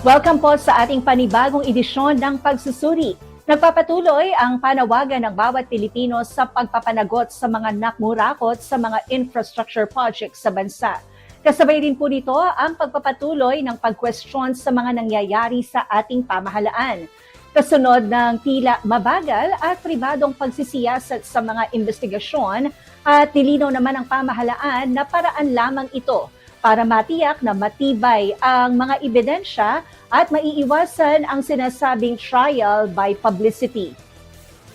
Welcome po sa ating panibagong edisyon ng pagsusuri. Nagpapatuloy ang panawagan ng bawat Pilipino sa pagpapanagot sa mga nakmurakot sa mga infrastructure projects sa bansa. Kasabay rin po nito ang pagpapatuloy ng pagkwestiyon sa mga nangyayari sa ating pamahalaan. Kasunod ng tila mabagal at pribadong pagsisiyasat sa mga investigasyon at nilinaw naman ang pamahalaan na paraan lamang ito para matiyak na matibay ang mga ebidensya at maiiwasan ang sinasabing trial by publicity.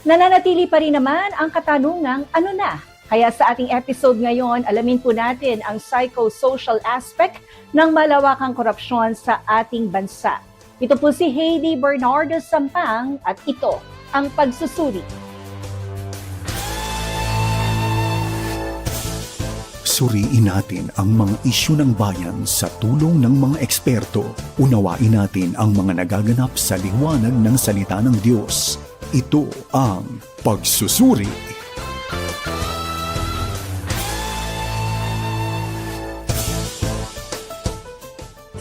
Nananatili pa rin naman ang katanungang ano na? Kaya sa ating episode ngayon, alamin po natin ang psychosocial aspect ng malawakang korupsyon sa ating bansa. Ito po si Heidi Bernardo Sampang at ito ang pagsusuri. Suriin natin ang mga isyu ng bayan sa tulong ng mga eksperto. Unawain natin ang mga nagaganap sa liwanag ng salita ng Diyos. Ito ang pagsusuri.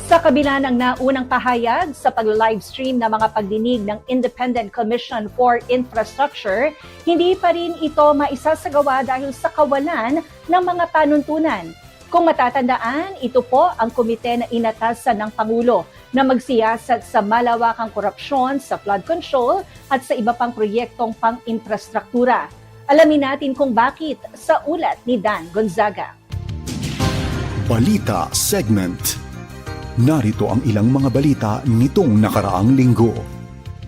Sa kabila ng naunang pahayag sa pag-livestream ng mga pagdinig ng Independent Commission for Infrastructure, hindi pa rin ito maisasagawa dahil sa kawalan ng mga panuntunan. Kung matatandaan, ito po ang komite na inatasan ng Pangulo na magsiyasat sa malawakang korupsyon sa flood control at sa iba pang proyektong pang-infrastruktura. Alamin natin kung bakit sa ulat ni Dan Gonzaga. Balita Segment Narito ang ilang mga balita nitong nakaraang linggo.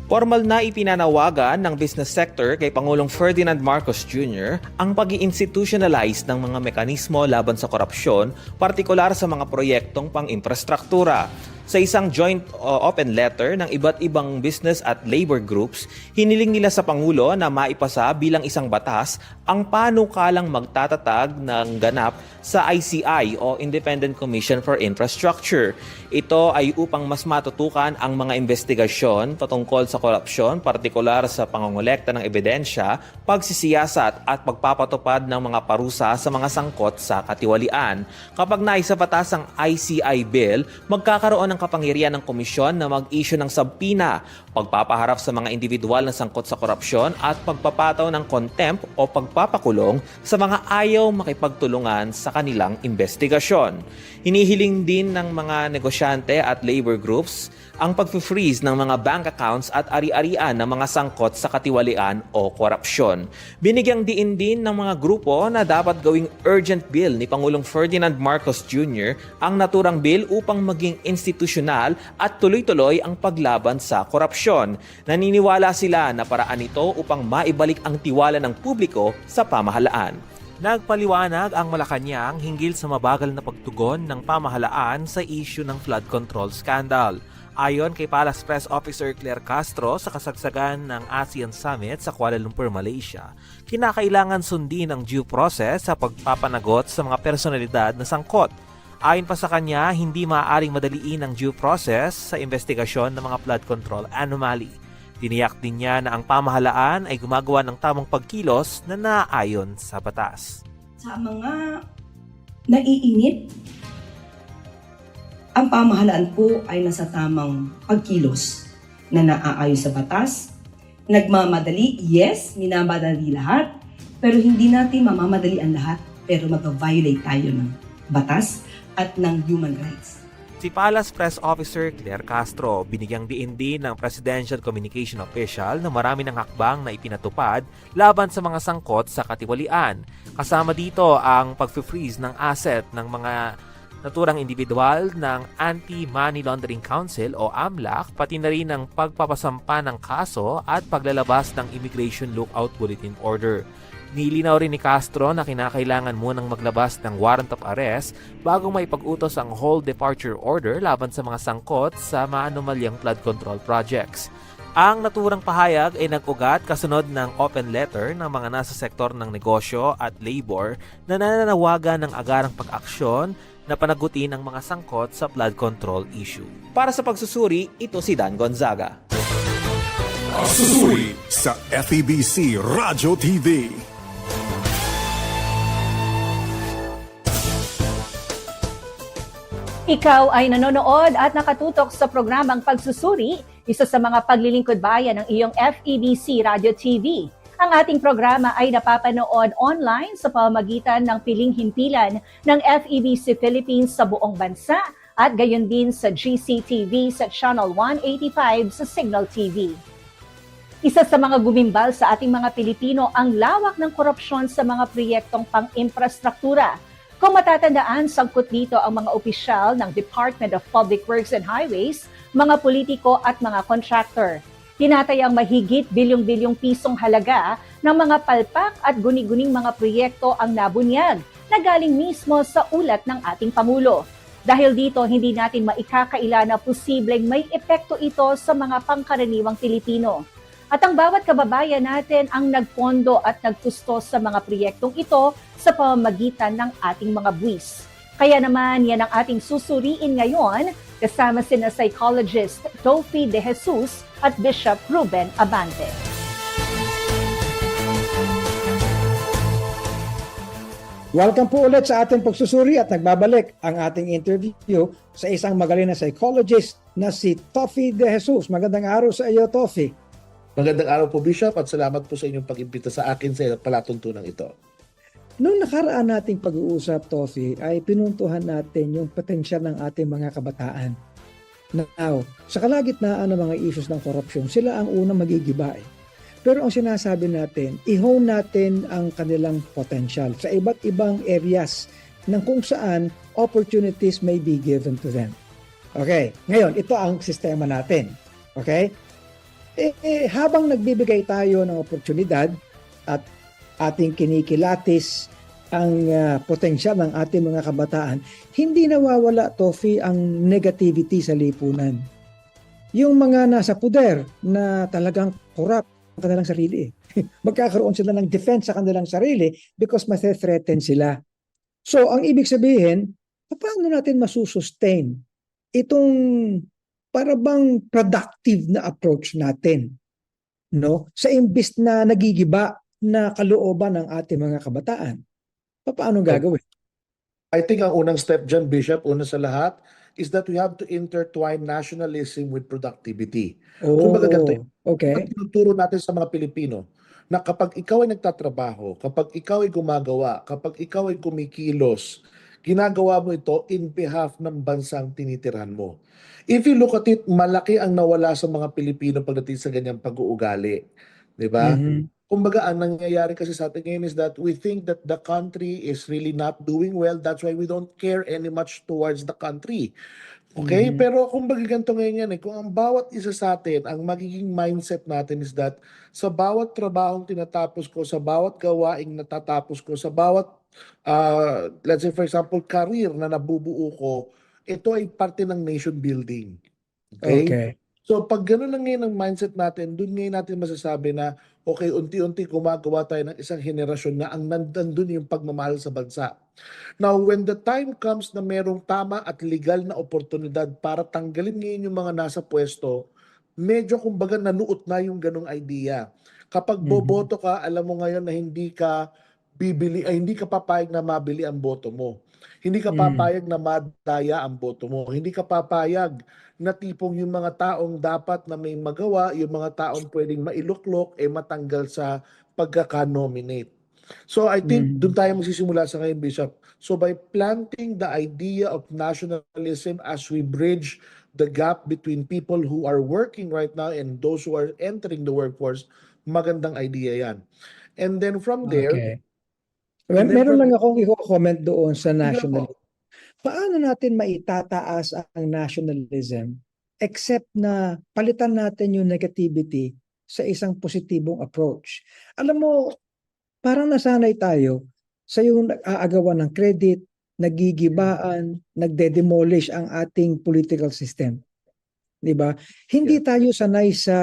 Formal na ipinanawagan ng business sector kay Pangulong Ferdinand Marcos Jr. ang pag institutionalize ng mga mekanismo laban sa korupsyon, partikular sa mga proyektong pang-infrastruktura. Sa isang joint uh, open letter ng iba't ibang business at labor groups, hiniling nila sa Pangulo na maipasa bilang isang batas ang panukalang magtatatag ng ganap sa ICI o Independent Commission for Infrastructure. Ito ay upang mas matutukan ang mga investigasyon patungkol sa korupsyon, partikular sa pangongolekta ng ebidensya, pagsisiyasat at pagpapatupad ng mga parusa sa mga sangkot sa katiwalian. Kapag naisa batas ang ICI bill, magkakaroon ng kapangyarihan ng komisyon na mag-issue ng sabpina, pagpapaharap sa mga individual na sangkot sa korupsyon at pagpapataw ng contempt o pagpapakulong sa mga ayaw makipagtulungan sa kanilang investigasyon. Hinihiling din ng mga negosyante at labor groups ang pag-freeze ng mga bank accounts at ari-arian ng mga sangkot sa katiwalian o korupsyon. Binigyang diin din ng mga grupo na dapat gawing urgent bill ni Pangulong Ferdinand Marcos Jr. ang naturang bill upang maging institusyonal at tuloy-tuloy ang paglaban sa korupsyon. Naniniwala sila na paraan ito upang maibalik ang tiwala ng publiko sa pamahalaan. Nagpaliwanag ang Malacanang hinggil sa mabagal na pagtugon ng pamahalaan sa issue ng flood control scandal. Ayon kay Palace Press Officer Claire Castro sa kasagsagan ng ASEAN Summit sa Kuala Lumpur, Malaysia, kinakailangan sundin ang due process sa pagpapanagot sa mga personalidad na sangkot. Ayon pa sa kanya, hindi maaaring madaliin ang due process sa investigasyon ng mga flood control anomaly. Tiniyak din niya na ang pamahalaan ay gumagawa ng tamang pagkilos na naayon sa batas. sa mga naiinit, ang pamahalaan po ay nasa tamang pagkilos na naaayon sa batas. Nagmamadali, yes, minamadali lahat, pero hindi natin mamamadali ang lahat, pero mag-violate tayo ng batas at ng human rights. Si Palace Press Officer Claire Castro binigyang diin din ng Presidential Communication Official na marami ng hakbang na ipinatupad laban sa mga sangkot sa katiwalian. Kasama dito ang pag-freeze ng asset ng mga naturang individual ng Anti-Money Laundering Council o AMLAC, pati na rin ang pagpapasampa ng kaso at paglalabas ng Immigration Lookout Bulletin Order. Nilinaw rin ni Castro na kinakailangan munang maglabas ng warrant of arrest bago maipag-utos ang whole departure order laban sa mga sangkot sa maanomalyang flood control projects. Ang naturang pahayag ay nag-ugat kasunod ng open letter ng mga nasa sektor ng negosyo at labor na nananawagan ng agarang pag-aksyon na panagutin ang mga sangkot sa flood control issue. Para sa pagsusuri, ito si Dan Gonzaga. Susuri sa FEBC Radio TV. Ikaw ay nanonood at nakatutok sa programang Pagsusuri, isa sa mga paglilingkod bayan ng iyong FEBC Radio TV. Ang ating programa ay napapanood online sa pamamagitan ng piling himpilan ng FEBC Philippines sa buong bansa at gayon din sa GCTV sa Channel 185 sa Signal TV. Isa sa mga gumimbal sa ating mga Pilipino ang lawak ng korupsyon sa mga proyektong pang-infrastruktura. Kung matatandaan, sangkot dito ang mga opisyal ng Department of Public Works and Highways, mga politiko at mga contractor. Tinatayang mahigit bilyong-bilyong pisong halaga ng mga palpak at guni-guning mga proyekto ang nabunyag na galing mismo sa ulat ng ating Pangulo. Dahil dito, hindi natin maikakaila na posibleng may epekto ito sa mga pangkaraniwang Pilipino. At ang bawat kababayan natin ang nagpondo at nagtusto sa mga proyektong ito sa pamamagitan ng ating mga buwis. Kaya naman yan ang ating susuriin ngayon kasama sina psychologist Tofi De Jesus at Bishop Ruben Abante. Welcome po ulit sa ating pagsusuri at nagbabalik ang ating interview sa isang magaling na psychologist na si Toffy De Jesus. Magandang araw sa iyo, Toffy. Magandang araw po, Bishop, at salamat po sa inyong pag-imbita sa akin sa palatuntunan ito. Noong nakaraan nating pag-uusap, Toffy, ay pinuntuhan natin yung potensyal ng ating mga kabataan. Now, sa kalagitnaan ng mga issues ng korupsyon, sila ang unang magigiba eh. Pero ang sinasabi natin, i-hone natin ang kanilang potential sa iba't ibang areas ng kung saan opportunities may be given to them. Okay, ngayon, ito ang sistema natin. Okay? Eh, eh, habang nagbibigay tayo ng oportunidad at ating kinikilatis ang ah, potensyal ng ating mga kabataan, hindi nawawala, Tofi, ang negativity sa lipunan. Yung mga nasa puder na talagang corrupt ang kanilang sarili. Magkakaroon sila ng defense sa kanilang sarili because mathreaten sila. So, ang ibig sabihin, paano natin masusustain itong para bang productive na approach natin no sa imbis na nagigiba na kalooban ng ating mga kabataan paano gagawin I think ang unang step dyan, Bishop, una sa lahat, is that we have to intertwine nationalism with productivity. Kumbaga ganito yun. okay Pag tinuturo natin sa mga Pilipino na kapag ikaw ay nagtatrabaho, kapag ikaw ay gumagawa, kapag ikaw ay kumikilos, ginagawa mo ito in behalf ng bansang tinitirhan mo. If you look at it, malaki ang nawala sa mga Pilipino pagdating sa ganyang pag-uugali. Di ba? Mhm. Kumbaga, ang nangyayari kasi sa atin ngayon is that we think that the country is really not doing well. That's why we don't care any much towards the country. Okay? Mhm. Pero kumbaga ganito ngayon yan eh. Kung ang bawat isa sa atin, ang magiging mindset natin is that sa bawat trabahong tinatapos ko, sa bawat gawaing natatapos ko, sa bawat, ah, let's say for example, career na nabubuo ko, ito ay parte ng nation building. Okay? okay So pag gano'n na ngayon ang mindset natin, doon ngayon natin masasabi na okay, unti-unti gumagawa tayo ng isang henerasyon na ang nandun yung pagmamahal sa bansa. Now, when the time comes na merong tama at legal na oportunidad para tanggalin ngayon yung mga nasa pwesto, medyo kumbaga nanuot na yung ganong idea. Kapag Mhm. boboto ka, alam mo ngayon na hindi ka bibili ay hindi ka papayag na mabili ang boto mo. Hindi ka Mm. papayag na madaya ang boto mo. Hindi ka papayag na tipong yung mga taong dapat na may magawa, yung mga taong pwedeng mailuklok, eh matanggal sa pagkaka-nominate. So I think Mm. doon tayo magsisimula sa ngayon, Bishop. So by planting the idea of nationalism as we bridge the gap between people who are working right now and those who are entering the workforce, magandang idea yan. And then from there, okay Then meron lang akong i-comment doon sa Sige national po. paano natin maitataas ang nationalism except na palitan natin yung negativity sa isang positibong approach. Alam mo, parang nasanay tayo sa yung nag-aagawan ng credit, nagigibaan, nagde-demolish ang ating political system. 'Di ba? Hindi tayo sanay sa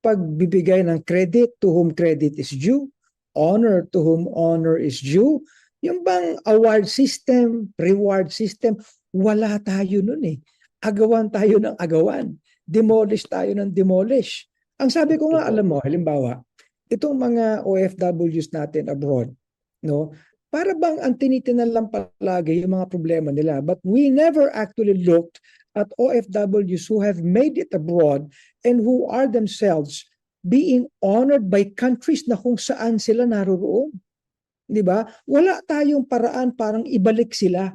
pagbibigay ng credit to whom credit is due, honor to whom honor is due, yung bang award system, reward system, wala tayo nun eh. Agawan tayo ng agawan. Demolish tayo ng demolish. Ang sabi ko nga, alam mo, halimbawa, itong mga OFWs natin abroad, no? para bang ang tinitinan lang palagi yung mga problema nila. But we never actually looked at OFWs who have made it abroad and who are themselves being honored by countries na kung saan sila naroroon. 'Di ba? Wala tayong paraan parang ibalik sila.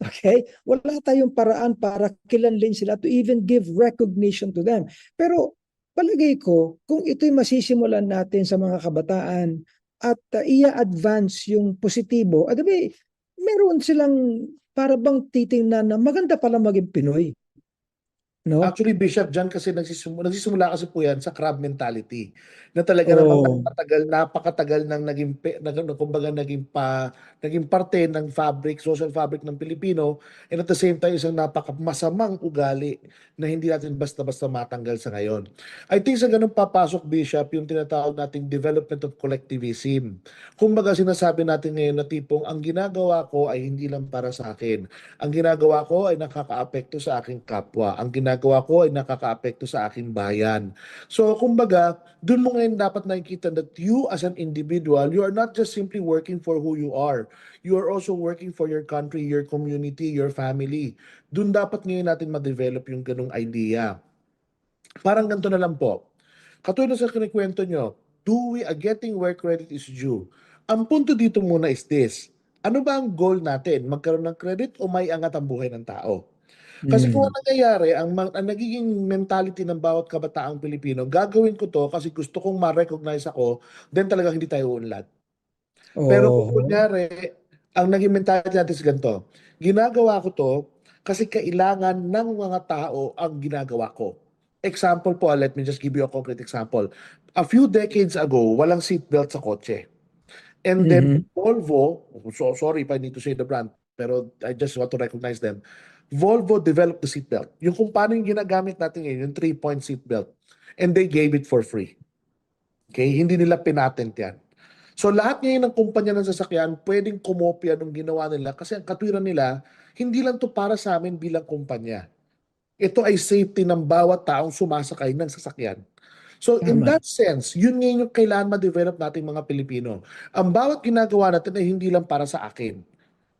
Okay? Wala tayong paraan para kilanlin sila to even give recognition to them. Pero palagay ko, kung ito'y masisimulan natin sa mga kabataan at uh, i-advance yung positibo, adabi, meron silang para bang titingnan na maganda pala maging Pinoy. No? Actually, Bishop, dyan kasi nagsisimula, nagsisimula kasi po yan sa crab mentality. Na talaga Oo. namang napakatagal, napakatagal nang naging, nag, kumbaga naging, pa, naging parte ng fabric, social fabric ng Pilipino. And at the same time, isang napakamasamang ugali na hindi natin basta-basta matanggal sa ngayon. I think sa ganun papasok, Bishop, yung tinatawag nating development of collectivism. Kumbaga sinasabi natin ngayon na tipong ang ginagawa ko ay hindi lang para sa akin. Ang ginagawa ko ay nakakaapekto sa aking kapwa. Ang ginagawa ko ay nakakaapekto sa aking bayan. So, kumbaga, dun mo ngayon dapat nakikita that you as an individual, you are not just simply working for who you are. You are also working for your country, your community, your family. Dun dapat ngayon natin ma-develop yung ganung idea. Parang ganito na lang po. Katulad sa kinikwento nyo, do we are getting where credit is due? Ang punto dito muna is this. Ano ba ang goal natin? Magkaroon ng credit o may angat ang buhay ng tao? Kasi Mm. kung ang nangyayari, ang, ang nagiging mentality ng bawat kabataang Pilipino, gagawin ko to kasi gusto kong ma-recognize ako, then talagang hindi tayo unlad. Pero kung kunyari, ang naging mentality natin is ganito, ginagawa ko to kasi kailangan ng mga tao ang ginagawa ko. Example po, let me just give you a concrete example. A few decades ago, walang seatbelt sa kotse. And then Volvo, so sorry if I need to say the brand, pero I just want to recognize them. Volvo developed the seatbelt. Yung kung paano yung ginagamit natin ngayon, yung three-point seatbelt. And they gave it for free. Okay? Hindi nila pinatent yan. So lahat ngayon ng kumpanya ng sasakyan pwedeng kumopya ng ginawa nila kasi ang katwiran nila, hindi lang to para sa amin bilang kumpanya. Ito ay safety ng bawat taong sumasakay ng sasakyan. So in that sense, yun ngayon yung kailangan ma-develop nating mga Pilipino. Ang bawat ginagawa natin ay hindi lang para sa akin.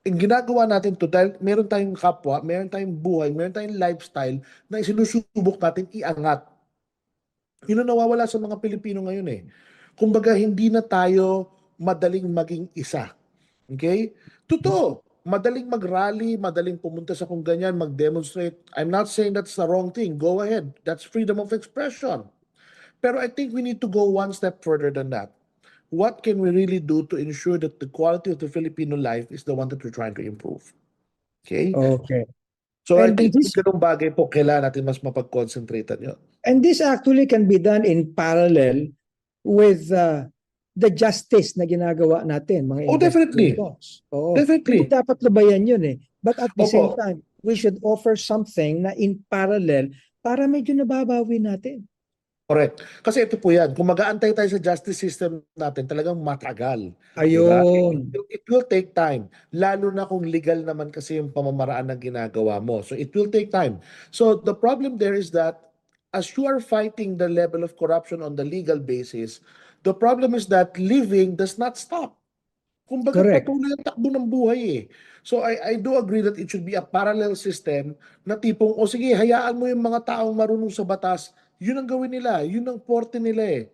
Ang ginagawa natin to dahil meron tayong kapwa, meron tayong buhay, meron tayong lifestyle na sinusubok natin iangat. Yun ang nawawala sa mga Pilipino ngayon eh. Kumbaga, hindi na tayo madaling maging isa. Okay? Totoo. Madaling mag-rally, madaling pumunta sa kung ganyan, mag-demonstrate. I'm not saying that's the wrong thing. Go ahead. That's freedom of expression. Pero I think we need to go one step further than that. What can we really do to ensure that the quality of the Filipino life is the one that we're trying to improve? Okay? Okay. So I And think this- ganung bagay po kailangan natin mas mapag-concentrate yun. And this actually can be done in parallel with uh, the justice na ginagawa natin, mga Oh, definitely. investigators. Oo. Definitely. Hindi dapat labayan yun eh. But at the Opo. same time, we should offer something na in parallel para medyo nababawi natin. Correct. Kasi ito po yan, kung mag-aantay tayo sa justice system natin, talagang matagal. Ayun. It, it will take time. Lalo na kung legal naman kasi yung pamamaraan ng ginagawa mo. So it will take time. So the problem there is that as you are fighting the level of corruption on the legal basis, the problem is that living does not stop. Kumbaga Correct. patuloy ang takbo ng buhay eh. So I, I do agree that it should be a parallel system na tipong, o sige, hayaan mo yung mga taong marunong sa batas, yun ang gawin nila, yun ang porte nila eh.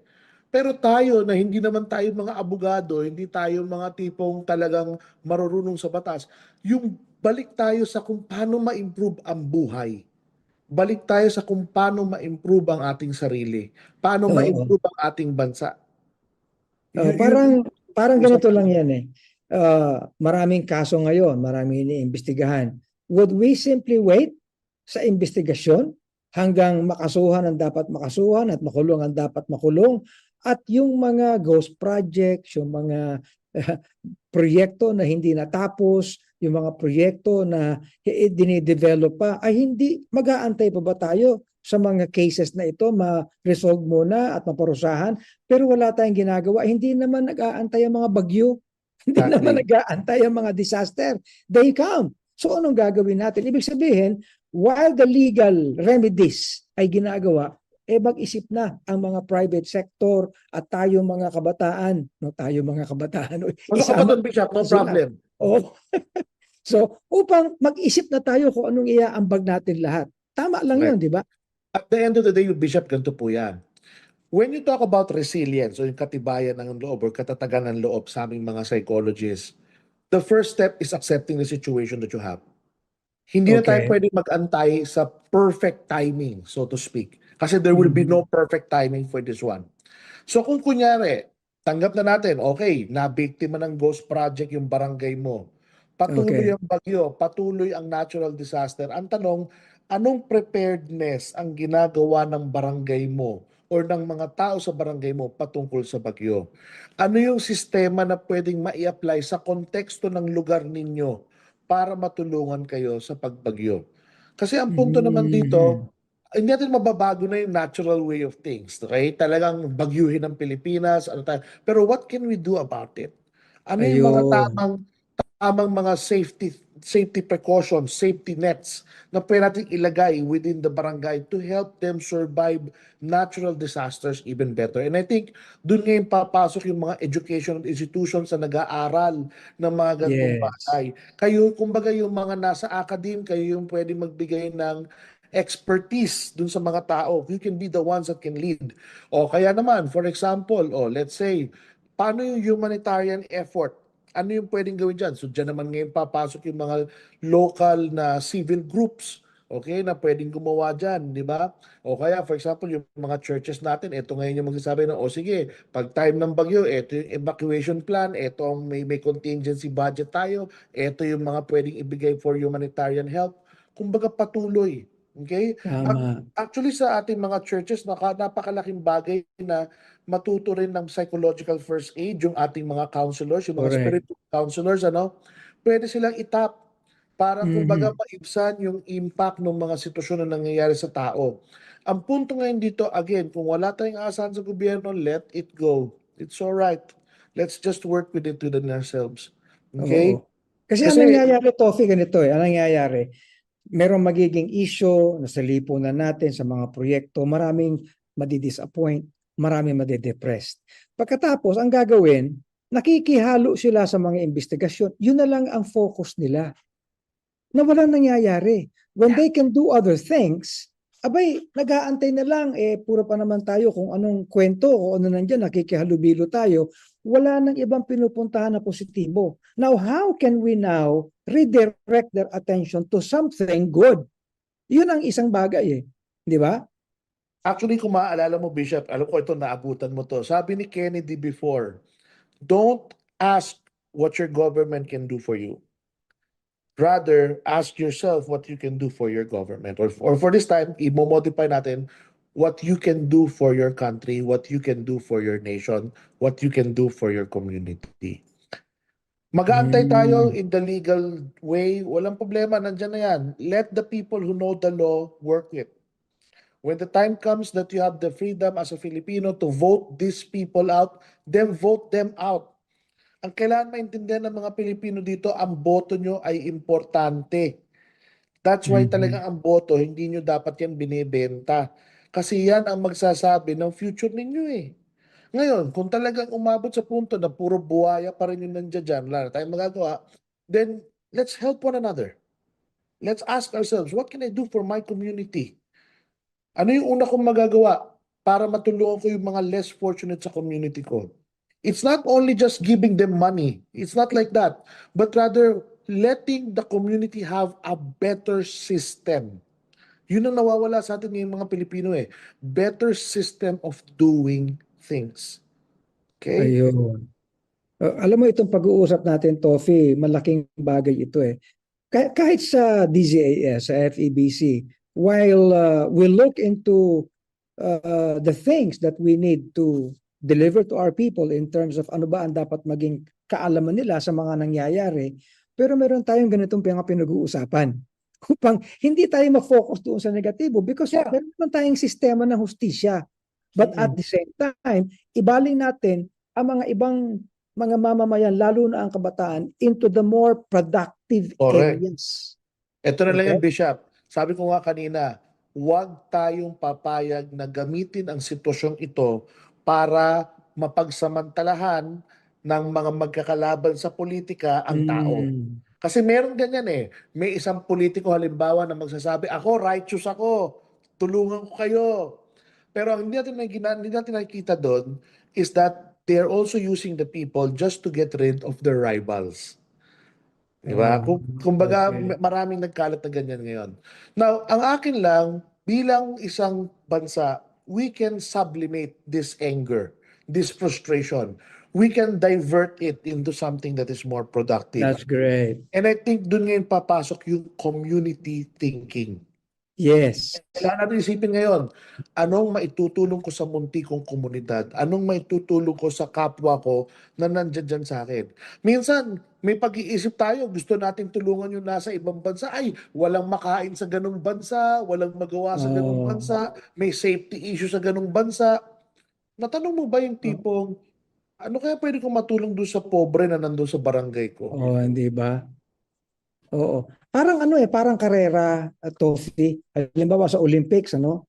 Pero tayo na hindi naman tayo mga abogado, hindi tayo mga tipong talagang marurunong sa batas, yung balik tayo sa kung paano ma-improve ang buhay. Balik tayo sa kung paano ma-improve ang ating sarili. Paano Oo. ma-improve ang ating bansa. Uh, Yun- parang parang ganito lang yan eh. Uh, maraming kaso ngayon, maraming iniimbestigahan. Would we simply wait sa investigasyon hanggang makasuhan ang dapat makasuhan at makulong ang dapat makulong at yung mga ghost projects, yung mga uh, proyekto na hindi natapos, yung mga proyekto na i- dinidevelop pa, ay hindi mag-aantay pa ba tayo sa mga cases na ito ma-resolve muna at maparusahan pero wala tayong ginagawa. Hindi naman nag-aantay ang mga bagyo. Hindi Exactly. naman nag-aantay ang mga disaster. They come. So anong gagawin natin? Ibig sabihin, while the legal remedies ay ginagawa, eh mag-isip na ang mga private sector at tayo mga kabataan, no tayo mga kabataan. no, Pasok ka isama- doon, Bishop, no problem. Oo. so, upang mag-isip na tayo kung anong iaambag natin lahat. Tama lang Right. yun, di ba? At the end of the day, Bishop, ganito po yan. When you talk about resilience o yung katibayan ng loob or katatagan ng loob sa aming mga psychologists, the first step is accepting the situation that you have. Hindi na tayo Okay. pwede mag-antay sa perfect timing, so to speak. Kasi there will be Mhm. no perfect timing for this one. So kung kunyari, tanggap na natin, okay, nabiktima ng ghost project yung barangay mo. Patuloy Okay. ang bagyo, patuloy ang natural disaster. Ang tanong, anong preparedness ang ginagawa ng barangay mo or ng mga tao sa barangay mo patungkol sa bagyo? Ano yung sistema na pwedeng mai-apply sa konteksto ng lugar ninyo para matulungan kayo sa pagbagyo? Kasi ang punto naman dito, hindi natin mababago na yung natural way of things. Okay? Talagang bagyuhin ng Pilipinas. Ano tayo. Pero what can we do about it? Ano yung mga Ayun. tamang tamang mga safety safety precautions, safety nets na pwede natin ilagay within the barangay to help them survive natural disasters even better. And I think doon ngayon papasok yung mga educational institutions na nag-aaral ng mga ganitong Yes. bagay. Kayo, kumbaga yung mga nasa academe, kayo yung pwede magbigay ng expertise dun sa mga tao. You can be the ones that can lead. O kaya naman, for example, o let's say, paano yung humanitarian effort? Ano yung pwedeng gawin dyan? So dyan naman ngayon papasok yung mga local na civil groups okay, na pwedeng gumawa dyan, di ba? O kaya, for example, yung mga churches natin, ito ngayon yung magsasabi na, o sige, pag time ng bagyo, ito yung evacuation plan, ito ang may, may contingency budget tayo, ito yung mga pwedeng ibigay for humanitarian help. Kumbaga patuloy, okay? Tama. Actually, sa ating mga churches, napakalaking bagay na matuto rin ng psychological first aid, yung ating mga counselors, yung mga Correct. spiritual counselors, ano, pwede silang itap para kumbaga Mhm. maibsan yung impact ng mga sitwasyon na nangyayari sa tao. Ang punto ngayon dito, again, kung wala tayong aasahan sa gobyerno, let it go. It's all right. Let's just work with it within ourselves. Okay? Oo. Kasi, ang Kasi- nangyayari, Tofi, ganito eh. Ang nangyayari, merong magiging issue, nasa lipunan natin sa mga proyekto, maraming madidisappoint, maraming madidepressed. Pagkatapos, ang gagawin, nakikihalo sila sa mga investigasyon. Yun na lang ang focus nila. Na walang nangyayari. When they can do other things, abay, nag-aantay na lang, eh, puro pa naman tayo kung anong kwento, o ano nandyan, nakikihalubilo tayo. Wala nang ibang pinupuntahan na positibo. Now, how can we now redirect their attention to something good? Yun ang isang bagay eh. Di ba? Actually, kung maaalala mo, Bishop, alam ko ito, naabutan mo to. Sabi ni Kennedy before, don't ask what your government can do for you. Rather, ask yourself what you can do for your government. Or, or for this time, i-modify natin what you can do for your country, what you can do for your nation, what you can do for your community. Mag-aantay tayo Mm. in the legal way. Walang problema, nandyan na yan. Let the people who know the law work it. When the time comes that you have the freedom as a Filipino to vote these people out, then vote them out. Ang kailangan maintindihan ng mga Pilipino dito, ang boto nyo ay importante. That's why Mhm. talagang ang boto, hindi nyo dapat yan binibenta. Kasi yan ang magsasabi ng future ninyo eh. Ngayon, kung talagang umabot sa punto na puro buhaya pa rin yung nandiyan dyan, wala na tayong magagawa, then let's help one another. Let's ask ourselves, what can I do for my community? Ano yung una kong magagawa para matulungan ko yung mga less fortunate sa community ko? It's not only just giving them money. It's not like that. But rather, letting the community have a better system. Yun ang nawawala sa atin ngayong mga Pilipino eh. Better system of doing things. Okay? Ayun. Uh, alam mo itong pag-uusap natin, Tofi, malaking bagay ito eh. Kah- kahit sa DZAS, sa FEBC, while uh, we look into uh, the things that we need to deliver to our people in terms of ano ba ang dapat maging kaalaman nila sa mga nangyayari, pero meron tayong ganitong pinag-uusapan upang hindi tayo ma-focus doon sa negatibo because Yeah. meron naman tayong sistema ng hustisya. But at Mm. the same time, ibaling natin ang mga ibang mga mamamayan, lalo na ang kabataan, into the more productive Correct. areas. Ito na lang Okay. yung Bishop. Sabi ko nga kanina, huwag tayong papayag na gamitin ang sitwasyong ito para mapagsamantalahan ng mga magkakalaban sa politika ang tao. Mm. Kasi meron ganyan eh. May isang politiko halimbawa na magsasabi, ako righteous ako, tulungan ko kayo. Pero ang hindi natin, nakikita, hindi natin nakikita doon is that they're also using the people just to get rid of their rivals. Di ba? Ah, Kung, kumbaga, okay. maraming nagkalat na ganyan ngayon. Now, ang akin lang, bilang isang bansa, we can sublimate this anger, this frustration. We can divert it into something that is more productive. That's great. And I think doon ngayon papasok yung community thinking. Yes. Kailangan natin isipin ngayon, anong maitutulong ko sa munti kong komunidad? Anong maitutulong ko sa kapwa ko na nandyan dyan sa akin? Minsan, may pag-iisip tayo, gusto natin tulungan yung nasa ibang bansa. Ay, walang makain sa ganung bansa, walang magawa sa Oh. ganung bansa, may safety issue sa ganung bansa. Natanong mo ba yung tipong, ano kaya pwede kong matulong doon sa pobre na nandun sa barangay ko? Oo, hindi ba? Oo. Parang ano eh, parang karera, uh, Tofi. Halimbawa sa Olympics, ano?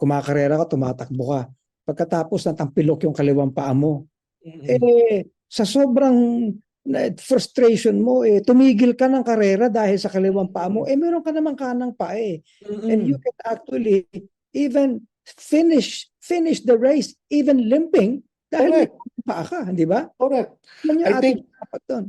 Kumakarera ka, tumatakbo ka. Pagkatapos natampilok yung kaliwang paa mo. Mm-mm. Eh, sa sobrang frustration mo, eh, tumigil ka ng karera dahil sa kaliwang paa mo. Eh, meron ka namang kanang paa eh. And Mm-mm. you can actually even finish finish the race even limping dahil may paa ka, di ba? Correct. Yan yung I ating think- dapat doon.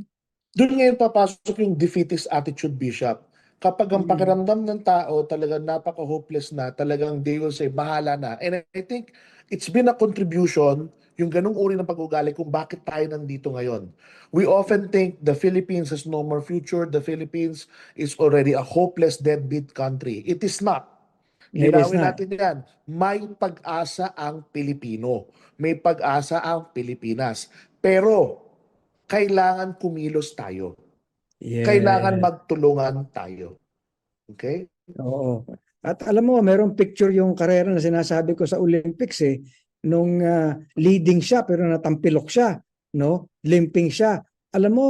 Doon ngayon papasok yung defeatist attitude, Bishop. Kapag ang Mm. pakiramdam ng tao talagang napaka-hopeless na, talagang they will say, bahala na. And I think it's been a contribution, yung ganung uri ng pag-ugali kung bakit tayo nandito ngayon. We often think the Philippines has no more future, the Philippines is already a hopeless deadbeat country. It is not. Linawin natin yan. May pag-asa ang Pilipino. May pag-asa ang Pilipinas. Pero, kailangan kumilos tayo. Kailangan Yes. magtulungan tayo. Okay? Oo. At alam mo, merong picture yung karera na sinasabi ko sa Olympics eh, nung ah, leading siya pero natampilok siya, no? Limping siya. Alam mo,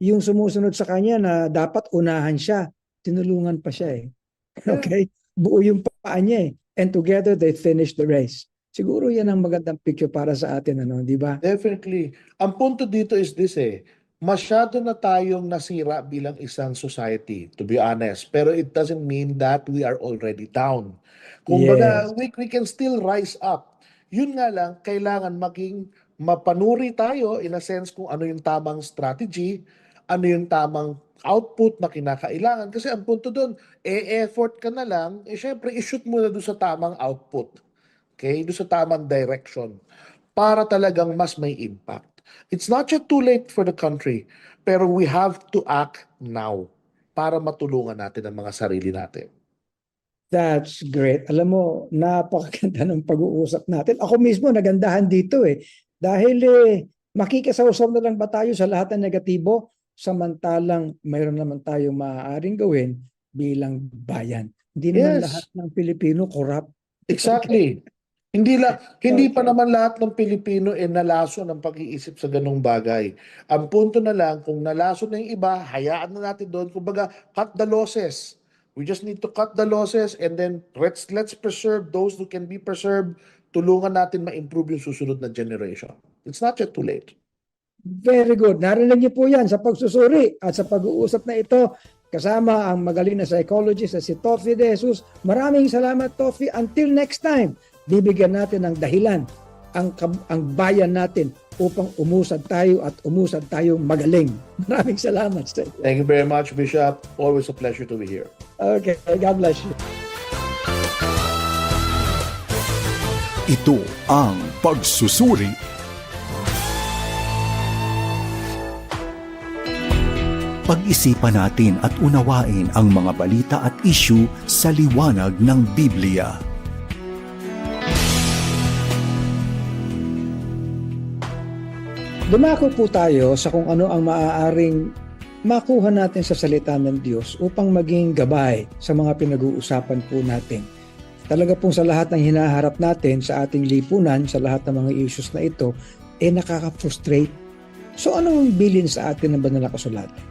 yung sumusunod sa kanya na dapat unahan siya, tinulungan pa siya eh. Okay? Buo yung paa niya eh. And together they finished the race. Siguro yan ang magandang picture para sa atin, ano, di ba? Definitely. Ang punto dito is this eh, masyado na tayong nasira bilang isang society, to be honest. Pero it doesn't mean that we are already down. Kumbaga, Yes. we, we can still rise up. Yun nga lang, kailangan maging mapanuri tayo in a sense kung ano yung tamang strategy, ano yung tamang output na kinakailangan. Kasi ang punto doon, e-effort ka na lang, eh syempre, i-shoot mo na doon sa tamang output. Okay? Doon sa tamang direction para talagang mas may impact. It's not yet too late for the country, pero we have to act now para matulungan natin ang mga sarili natin. That's great. Alam mo, napakaganda ng pag-uusap natin. Ako mismo nagandahan dito eh. Dahil eh, makikisawsaw na lang ba tayo sa lahat ng negatibo? Samantalang mayroon naman tayong maaaring gawin bilang bayan. Hindi naman Yes. lahat ng Pilipino corrupt. Exactly. Hindi la hindi pa naman lahat ng Pilipino ay nalaso ng pag-iisip sa ganung bagay. Ang punto na lang kung nalaso na yung iba, hayaan na natin doon. Kumbaga, cut the losses. We just need to cut the losses and then let's let's preserve those who can be preserved. Tulungan natin ma-improve yung susunod na generation. It's not yet too late. Very good. Narinig niyo po yan sa pagsusuri at sa pag-uusap na ito kasama ang magaling na psychologist na si Tofi De Jesus. Maraming salamat Tofi. Until next time, bibigyan natin ng dahilan ang, ang bayan natin upang umusad tayo at umusad tayong magaling. Maraming salamat sa iyo. Thank you very much, Bishop. Always a pleasure to be here. Okay, God bless you. Ito ang pagsusuri. Pag-isipan natin at unawain ang mga balita at issue sa liwanag ng Biblia. Dumako po tayo sa kung ano ang maaaring makuha natin sa salita ng Diyos upang maging gabay sa mga pinag-uusapan po natin. Talaga pong sa lahat ng hinaharap natin sa ating lipunan, sa lahat ng mga issues na ito, eh nakaka-frustrate. So anong bilin sa atin ng banal na kasulatan?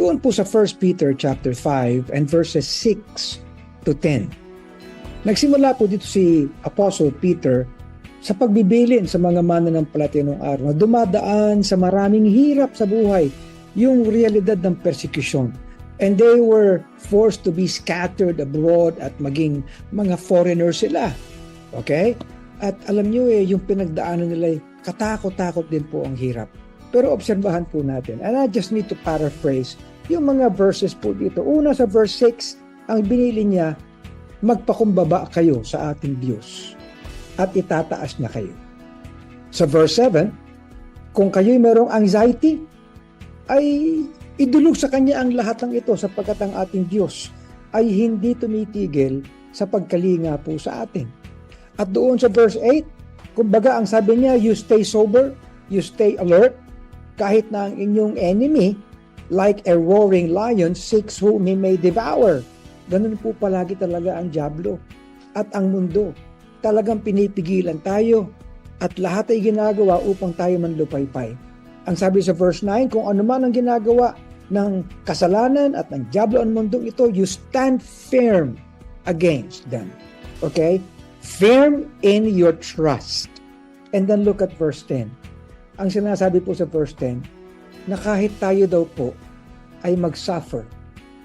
Doon po sa 1 Peter chapter 5 and verses 6 to 10. Nagsimula po dito si Apostle Peter sa pagbibilin sa mga mananampalataya ng araw na dumadaan sa maraming hirap sa buhay, yung realidad ng persecution. And they were forced to be scattered abroad at maging mga foreigners sila. Okay? At alam nyo eh, yung pinagdaanan nila, eh, katakot-takot din po ang hirap. Pero obserbahan po natin, and I just need to paraphrase yung mga verses po dito. Una sa verse 6, ang binili niya, magpakumbaba kayo sa ating Diyos at itataas niya kayo. Sa verse 7, kung kayo'y merong anxiety, ay idulog sa Kanya ang lahat ng ito sapagkat ang ating Diyos ay hindi tumitigil sa pagkalinga po sa atin. At doon sa verse 8, kumbaga ang sabi niya, you stay sober, you stay alert, kahit na ang inyong enemy, like a roaring lion, seeks whom he may devour. Ganun po palagi talaga ang Diablo at ang mundo. Talagang pinipigilan tayo at lahat ay ginagawa upang tayo manlupaypay. Ang sabi sa verse 9, kung ano man ang ginagawa ng kasalanan at ng Diablo ang mundong ito, you stand firm against them. Okay? Firm in your trust. And then look at verse 10. Ang sinasabi po sa verse 10, na kahit tayo daw po ay mag-suffer,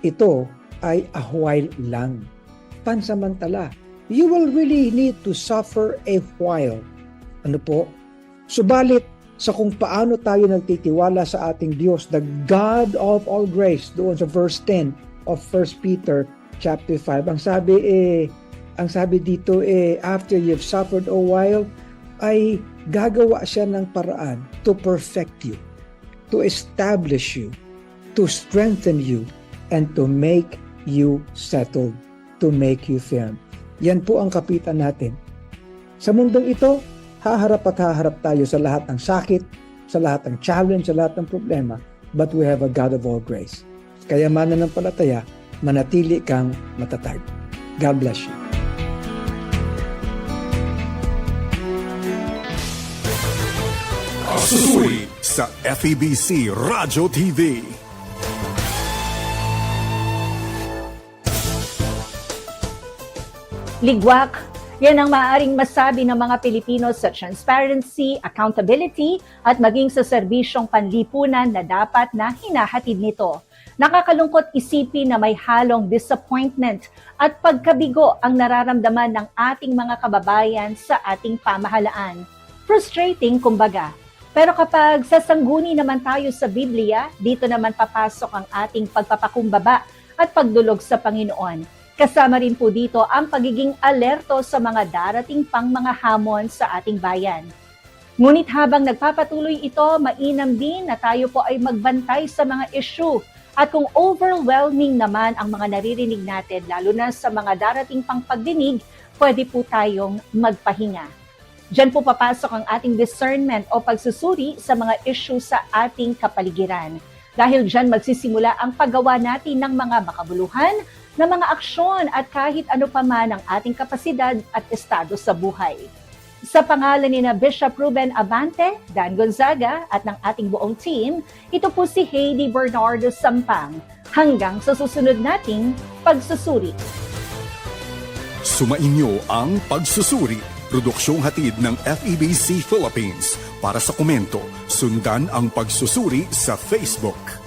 ito ay a while lang. Pansamantala. You will really need to suffer a while. Ano po? Subalit, sa kung paano tayo nagtitiwala sa ating Diyos, the God of all grace, doon sa verse 10 of 1 Peter chapter 5. Ang sabi eh, ang sabi dito eh, after you've suffered a while, ay gagawa siya ng paraan to perfect you, to establish you, to strengthen you, and to make you settled, to make you firm. Yan po ang kapitan natin. Sa mundong ito, haharap at haharap tayo sa lahat ng sakit, sa lahat ng challenge, sa lahat ng problema, but we have a God of all grace. Kaya mananampalataya, manatili kang matatag. God bless you. Susuri sa FEBC Radio TV. Ligwak, yan ang maaaring masabi ng mga Pilipino sa transparency, accountability, at maging sa serbisyong panlipunan na dapat na hinahatid nito. Nakakalungkot isipin na may halong disappointment at pagkabigo ang nararamdaman ng ating mga kababayan sa ating pamahalaan. Frustrating, kumbaga. Pero kapag sasangguni naman tayo sa Biblia, dito naman papasok ang ating pagpapakumbaba at pagdulog sa Panginoon. Kasama rin po dito ang pagiging alerto sa mga darating pang mga hamon sa ating bayan. Ngunit habang nagpapatuloy ito, mainam din na tayo po ay magbantay sa mga issue at kung overwhelming naman ang mga naririnig natin, lalo na sa mga darating pang pagdinig, pwede po tayong magpahinga. Diyan po papasok ang ating discernment o pagsusuri sa mga issue sa ating kapaligiran. Dahil diyan magsisimula ang paggawa natin ng mga makabuluhan, na mga aksyon at kahit ano pa man ang ating kapasidad at estado sa buhay. Sa pangalan ni na Bishop Ruben Abante, Dan Gonzaga at ng ating buong team, ito po si Heidi Bernardo Sampang. Hanggang sa susunod nating pagsusuri. Sumainyo ang Pagsusuri, produksyong hatid ng FEBC Philippines. Para sa komento, sundan ang Pagsusuri sa Facebook.